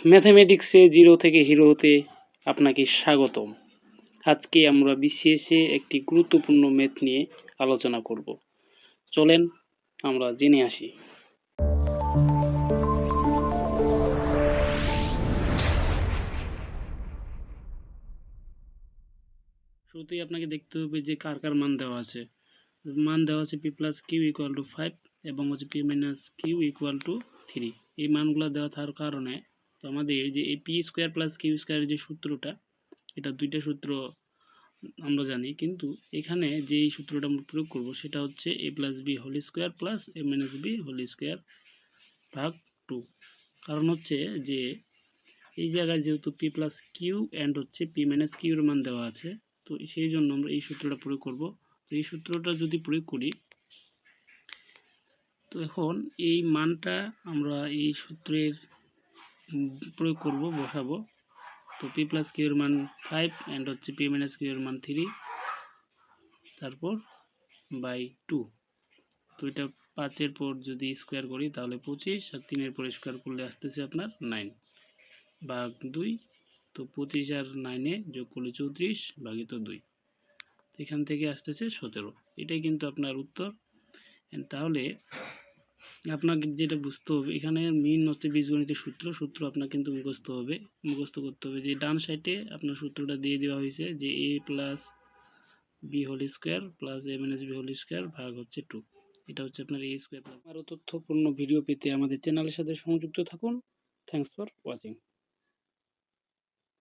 ম্যাথামেটিক্সে zero থেকে hero হতে আপনাকে স্বাগতম। আজকে আমরা বিসিএসে একটি গুরুত্বপূর্ণ ম্যাথ নিয়ে আলোচনা করব। চলেন আমরা জেনে আসি। শুরুতেই আপনাকে দেখতে হবে যে কার কার মান দেওয়া আছে। মান দেওয়া আছে P plus Q equal to five এবং হচ্ছে P minus Q equal to three এই মানগুলো দেওয়া থাকার কারণে তো আমাদের যে এই পি স্কোয়ার প্লাস কিউ স্কোয়ারের যে সূত্রটা, এটা দুইটা সূত্র আমরা জানি, কিন্তু এখানে যে সূত্রটা আমরা প্রয়োগ করব সেটা হচ্ছে A plus B whole square plus A minus B whole square ভাগ টু কারণ হচ্ছে যে এই জায়গায় যেহেতু পি প্লাস কিউ অ্যান্ড হচ্ছে পি মাইনাস কিউর মান দেওয়া আছে, তো সেই জন্য আমরা এই সূত্রটা প্রয়োগ করব। তো এই সূত্রটা যদি প্রয়োগ করি, তো এখন এই মানটা আমরা এই সূত্রের প্রয়োগ করব, বসাবো। তো পি প্লাস কিউ এর মান ফাইভ অ্যান্ড হচ্ছে পি মাইনাস কিউ এর মান থ্রি তারপর বাই টু তো এটা পাঁচের পর যদি স্কোয়ার করি, তাহলে পঁচিশ, আর তিনের পর স্কোয়ার করলে আসতেছে আপনার নাইন ভাগ দুই, তো পঁচিশ আর নাইনে যোগ করলে চৌত্রিশ ভাগিত দুই। এখান থেকে আসতেছে সতেরো। এটাই কিন্তু আপনার উত্তর। তাহলে আপনাকে যেটা বুঝতে হবে, এখানে মেন হচ্ছে বীজগণিতের সূত্র সূত্র আপনাকে কিন্তু মুখস্থ হবে, মুখস্থ করতে হবে যে ডান সাইডে আপনার সূত্রটা দিয়ে দেওয়া হয়েছে যে A plus B whole square plus A minus B whole square ভাগ হচ্ছে টু এটা হচ্ছে আপনার এ স্কোয়ার আরও তথ্যপূর্ণ ভিডিও পেতে আমাদের চ্যানেলের সাথে সংযুক্ত থাকুন। Thanks for watching